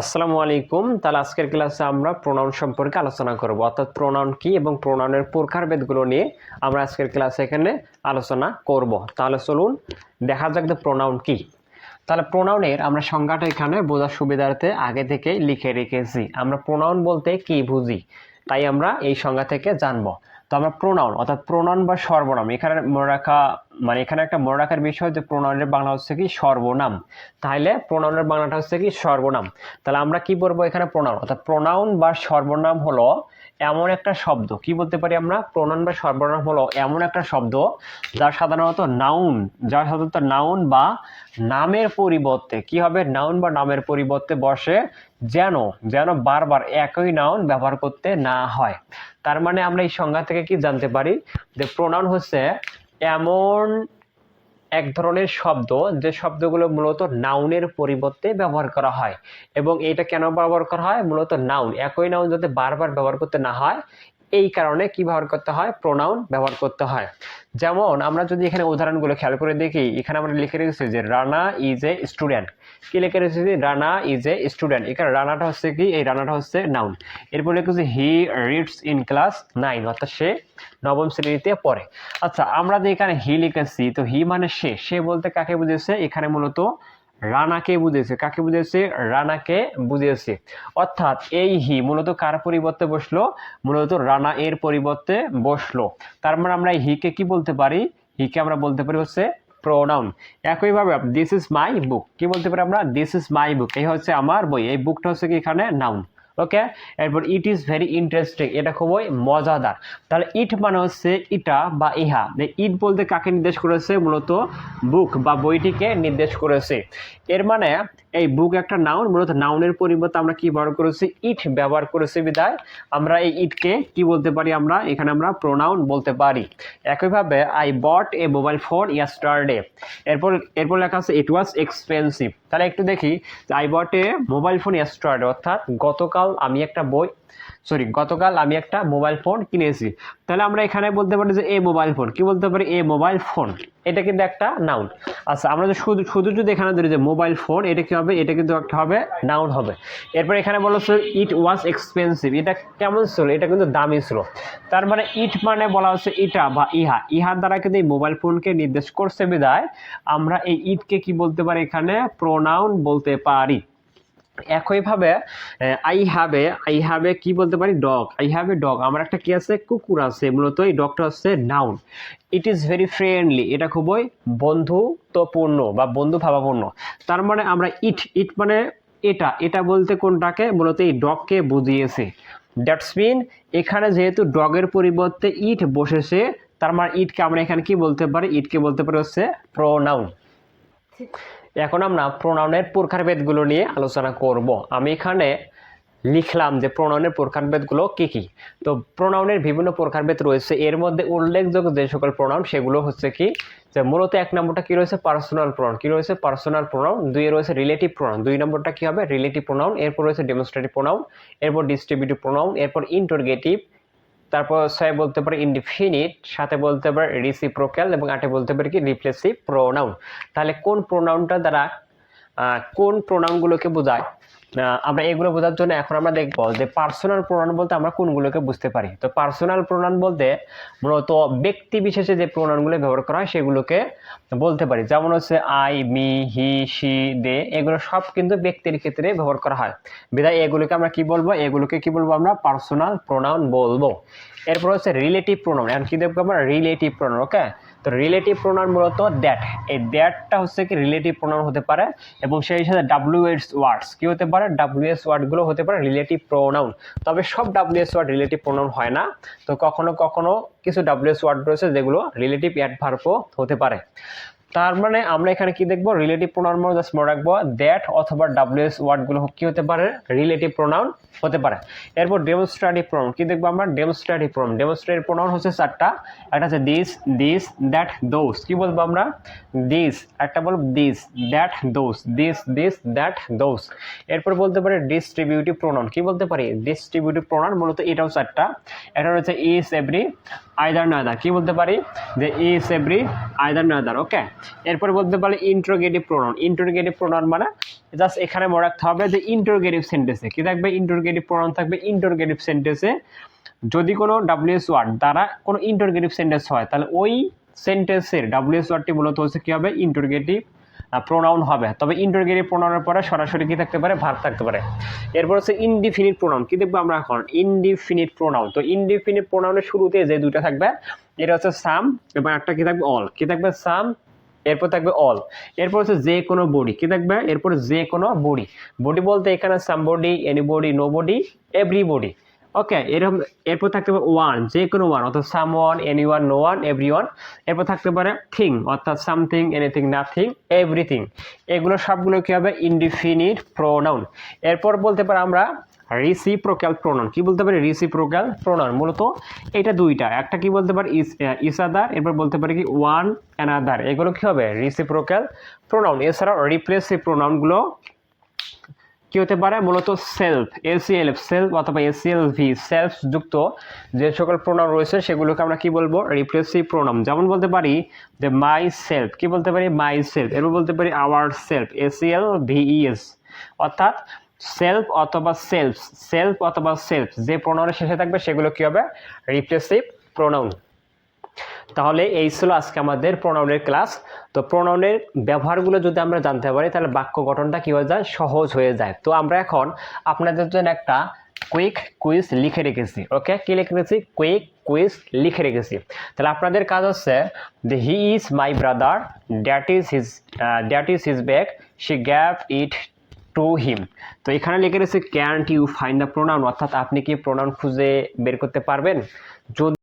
আসসালামু আলাইকুম। তাহলে আজকের ক্লাসে আমরা প্রোনাউন সম্পর্কে আলোচনা করব। অর্থাৎ প্রোনাউন কি এবং প্রোনাউনের প্রকারভেদগুলো নিয়ে আমরা আজকের ক্লাসে এখানে আলোচনা করব। তাহলে চলুন দেখা যাক যে প্রোনাউন কি। তাহলে প্রোনাউনের আমরা সংজ্ঞাটা এখানে বোঝার সুবিধার্থে আগে থেকে লিখে রেখেছি। আমরা প্রোনাউন বলতে কি বুঝি? তাই আমরা এই সংজ্ঞা থেকে জানব। তো আমরা প্রোনাউন অর্থাৎ প্রোনাউন বা সর্বনাম, এখানে মনে রাখা মানে এখানে একটা মনে রাখার বিষয় যে প্রোনাউনের বাংলা হচ্ছে কি সর্বনাম। তাহলে প্রোনাউনের বাংলাটা হচ্ছে কি সর্বনাম। তাহলে আমরা কি বলব এখানে প্রোনাউন অর্থাৎ প্রোনাউন বা সর্বনাম হলো এমন একটা শব্দ। কি বলতে পারি আমরা? প্রোনাউন বা সর্বনাম হলো এমন একটা শব্দ যা সাধারণত নাউন যা সাধারণত নাউন বা নামের পরিবর্তে, কি হবে? নাউন বা নামের পরিবর্তে বসে যেন যেন বারবার একই নাউন ব্যবহার করতে না হয়। তার মানে আমরা এই সংজ্ঞা কি জানতে পারি? যে প্রোনাউন হচ্ছে এমন এক ধরনের শব্দ, যে শব্দগুলো মূলত নাউনের পরিবর্তে ব্যবহার করা হয়। এবং এটা কেন ব্যবহার করা হয়? মূলত নাউন একই নাউন যাতে বারবার ব্যবহার করতে না হয় এই কারণে কি ব্যবহার করতে হয়? প্রোনাউন ব্যবহার করতে হয়। যেমন আমরা যদি এখানে উদাহরণগুলো খেয়াল করে দেখি, এখানে আমরা লিখে রেখেছি যে রানা ইজ এ স্টুডেন্ট কি লিখে রেখেছি? যে রানা ইজ এ স্টুডেন্ট এখানে রানাটা হচ্ছে কি? এই রানাটা হচ্ছে নাউন এরপর লিখেছি he reads in class nine অর্থাৎ সে নবম শ্রেণীতে পড়ে। আচ্ছা আমরা যে এখানে হি লিখেছি, তো হি মানে সে। সে বলতে কাকে বুঝেছে এখানে মূলত রানাকে বুঝেছে কাকে বুঝেছে রানাকে বুঝেছে অর্থাৎ এই হি মূলত কার পরিবর্তে বসল? মূলত রানা এর পরিবর্তে বসল। তার মানে আমরা হিকে কি বলতে পারি? হিকে আমরা বলতে পারি হচ্ছে প্রোনাউন একইভাবে দিস ইজ মাই বুক কি বলতে পারি আমরা? দিস ইজ মাই বুক এই হচ্ছে আমার বই। এই বুকটা হচ্ছে কি এখানে? নাউন ওকে এরপর ইট ইজ ভেরি ইন্টারেস্টিং এটা খুবই মজাদার। তাহলে ইট মানে হচ্ছে ইটা বা ইহা। ইট বলতে কাকে নির্দেশ করেছে? মূলত বুক বা বইটিকে নির্দেশ করেছে। এর মানে এই বুক একটা নাউন মূলত নাউনের পরিবর্তে আমরা কি ব্যবহার করেছি? ইট ব্যবহার করেছি বিদায় আমরা এই ইটকে কি বলতে পারি আমরা? এখানে আমরা প্রোনাউন বলতে পারি। একইভাবে I bought a mobile phone yesterday এরপর এরপর লেখা আছে ইট ওয়াজ এক্সপেন্সিভ তাহলে একটু দেখি I bought a mobile phone yesterday অর্থাৎ গতকাল আমি একটা বই সরি গতকাল আমি একটা মোবাইল ফোন কিনেছি। তাহলে আমরা এখানে বলতে পারি যে এ মোবাইল ফোন কি বলতে পারি? এ মোবাইল ফোন এটা কিন্তু একটা নাউন আচ্ছা আমরা যে শুধু শুধু যদি এখানে ধরি যে মোবাইল ফোন এটা কি হবে? এটা কিন্তু একটা হবে নাউন হবে। এরপর এখানে বলো ইট ওয়াজ এক্সপেন্সিভ এটা কেমন ছিল? এটা কিন্তু দামি ছিল। তার মানে ইট মানে বলা হচ্ছে, ইটা বা ইহা। ইহার দ্বারা কিন্তু এই মোবাইল ফোনকে নির্দেশ করছে বিদায় আমরা এই ইটকে কি বলতে পারি এখানে? প্রোনাউন বলতে পারি। একইভাবে আই হ্যাভে আই হ্যাভে কি বলতে পারি? ডগ আই হ্যাভ ডগ আমার একটা কি আছে? কুকুর আছে। মূলত এই ডগটা হচ্ছে noun it is very friendly এটা খুবই বন্ধুত্বপূর্ণ বা বন্ধু ভাবাপূর্ণ তার মানে আমরা ইট ইট মানে এটা এটা বলতে কোনটাকে? মূলত এই ডগকে বুঝিয়েছে। দ্যাটস মিন এখানে যেহেতু ডগের পরিবর্তে ইট বসেছে, তার মানে ইটকে আমরা এখানে কি বলতে পারি? ইটকে বলতে পারি হচ্ছে প্রোনাউন এখন আমরা প্রোনাউনের প্রকারভেদগুলো নিয়ে আলোচনা করব। আমি এখানে লিখলাম যে প্রোনাউনের প্রকারভেদগুলো কী কী? তো প্রোনাউনের বিভিন্ন প্রকারভেদ রয়েছে। এর মধ্যে উল্লেখযোগ্য যে সকল প্রোনাউন সেগুলো হচ্ছে কি? যে মূলত এক নম্বরটা কী রয়েছে? পার্সোনাল প্রোনাউন কী রয়েছে? পার্সোনাল প্রোনাউন দুই রয়েছে রিলেটিভ প্রোনাউন দুই নম্বরটা কী হবে? রিলেটিভ প্রোনাউন এরপর রয়েছে ডেমনস্ট্রেটিভ প্রোনাউন এরপর ডিস্ট্রিবিউটিভ প্রোনাউন এরপর ইন্টারগেটিভ তারপর ছয় বলতে পারে ইনডিফিনিট সাথে বলতে পারে রিসিপ্রোক্যাল এবং আটে বলতে পারে কি রিপ্লেসিভ প্রোনাউন তাহলে কোন প্রোনাউনটা দ্বারা কোন প্রোনাউনগুলোকে বোঝায়? আমরা এগুলো বোঝার জন্য এখন আমরা দেখব যে পার্সোনাল প্রোনাউন বলতে আমরা কোনগুলোকে বুঝতে পারি। তো পার্সোনাল প্রোনাউন বলতে মূলত ব্যক্তি বিশেষে যে প্রোনাউনগুলো ব্যবহার করা হয় সেগুলোকে বলতে পারি। যেমন হচ্ছে I me he she they এগুলো সব কিন্তু ব্যক্তির ক্ষেত্রে ব্যবহার করা হয়। বিধায় এগুলোকে আমরা কি বলব? এগুলোকে কি বলব আমরা? পার্সোনাল প্রোনাউন বলব। এরপর হচ্ছে রিলেটিভ প্রোনাউন এখন কি দেখব আমরা? রিলেটিভ প্রোনাউন ওকে তো রিলেটিভ প্রোনাউন মূলত দ্যাট এই দ্যাটটা হচ্ছে কি রিলেটিভ প্রোনাউন হতে পারে এবং সেই সাথে ডাব্লিউ এস ওয়ার্ডস কী হতে পারে? ডাব্লিউ এস ওয়ার্ডগুলো হতে পারে রিলেটিভ প্রোনাউন তবে সব W H word relative pronoun হয় না। তো কখনো কখনো কিছু ডাব্লিউ এস ওয়ার্ড রয়েছে যেগুলো রিলেটিভ অ্যাডভার্বও হতে পারে। তার মানে আমরা এখানে কি দেখব? রিলেটিভ প্রোনাউন মানে জাস্ট মনে রাখব দ্যাট অথবা ডাব্লিউএস ওয়ার্ডগুলো কি হতে পারে? রিলেটিভ প্রোনাউন হতে পারে। এরপর ডেমনস্ট্রেটিভ প্রোনাউন কি দেখব আমরা? ডেমনস্ট্রেটিভ প্রোনাউন ডেমনস্ট্রেটিভ প্রোনাউন হচ্ছে চারটা। একটা হচ্ছে দিস দিস দ্যাট দোস কি বলব আমরা? দিস একটা বলব this that those this this that those এরপর বলতে পারি ডিস্ট্রিবিউটিভ প্রোনাউন কি বলতে পারি? ডিস্ট্রিবিউটিভ প্রোনাউন মূলত এটাও চারটা। এটা রয়েছে ইস এভরি আইদার নাদার কি বলতে পারি? যে each every either neither okay এরপরে বলতে পারি ইন্টারোগেটিভ প্রোনাউন ইন্টারোগেটিভ প্রোনাউন মানে জাস্ট এখানে মনে রাখতে হবে যে ইন্টারোগেটিভ সেন্টেন্সে কি থাকবে? ইন্টারোগেটিভ প্রোনাউন থাকবে। ইন্টারোগেটিভ সেন্টেন্সে যদি কোনো ডাব্লিউএস ওয়ার্ড দ্বারা কোনো ইন্টারোগেটিভ সেন্টেন্স হয়, তাহলে ওই সেন্টেন্সের ডাব্লিউএস ওয়ার্ডটি মূলত হচ্ছে কী হবে? ইন্টারোগেটিভ প্রোনাউন হবে। তবে ইন্টারোগেটিভ প্রোনাউনের পরে সরাসরি কি থাকতে পারে? ভার্ব থাকতে পারে। এরপর হচ্ছে ইনডিফিনিট প্রোনাউন কি দেখব আমরা এখন? ইনডিফিনিট প্রোনাউন তো ইনডিফিনিট প্রোনাউনের শুরুতে যে দুইটা থাকবে, এটা হচ্ছে সাম এবং একটা কি থাকবে? অল কি থাকবে? সাম এরপর থাকবে অল এরপর হচ্ছে যে কোনো বডি কি থাকবে? এরপর যে কোনো বডি বডি বলতে এখানে somebody anybody nobody everybody okay এরকম, এরপর থাকতে পারে ওয়ান যে কোনো ওয়ান অর্থাৎ someone anyone no one everyone এরপর থাকতে পারে থিং অর্থাৎ সামথিং এনিথিং নাথিং এভরিথিং এগুলো সবগুলো কী হবে? ইনডিফিনিট প্রোনাউন এরপর বলতে পারি আমরা রিসিপ্রোক্যাল প্রোনাউন কি বলতে পারি? রিসিপ্রোক্যাল প্রোনাউন মূলত এটা দুইটা। একটা কি বলতে পারি? ইস আদার এরপর বলতে পারি কি? ওয়ান অ্যানাদার এগুলো কী হবে? রিসিপ্রোক্যাল প্রোনাউন এছাড়াও রিপ্লেসিভ প্রোনাউনগুলো কি হতে পারে? মূলত সেলফ এসিএল সেলফ অথবা এসিএল ভি সেলফ যুক্ত যে সকল প্রোনাউন রয়েছে, সেগুলোকে আমরা কি বলব? রিপ্লেসিভ প্রোনাউন যেমন বলতে পারি যে মাই সেলফ কি বলতে পারি? মাই সেলফ এরপর বলতে পারি আওয়ার সেলফ এসিএল ভিইএস অর্থাৎ সেলফ অথবা সেলফ সেলফ অথবা সেলফ যে প্রোনাউনের শেষে থাকবে, সেগুলো কি হবে? রিপ্লেসিভ প্রোনাউন তাহলে এই ছিল আজকে আমাদের প্রোনাউনের ক্লাস। তো প্রোনাউনের ব্যবহারগুলো যদি আমরা জানতে পারি, তাহলে বাক্য গঠনটা কী হয়ে যায়? সহজ হয়ে যায়। তো আমরা এখন আপনাদের জন্য একটা কুইক কুইজ লিখে রেখেছি ওকে কি লিখে রেখেছি? কুইক কুইজ লিখে রেখেছি। তাহলে আপনাদের কাজ হচ্ছে, যে he is my brother that is his that is his bag she gave it to him তো এখানে লিখে রেখেছি can't you find the pronoun অর্থাৎ আপনি কি প্রোনাউন খুঁজে বের করতে পারবেন? যদি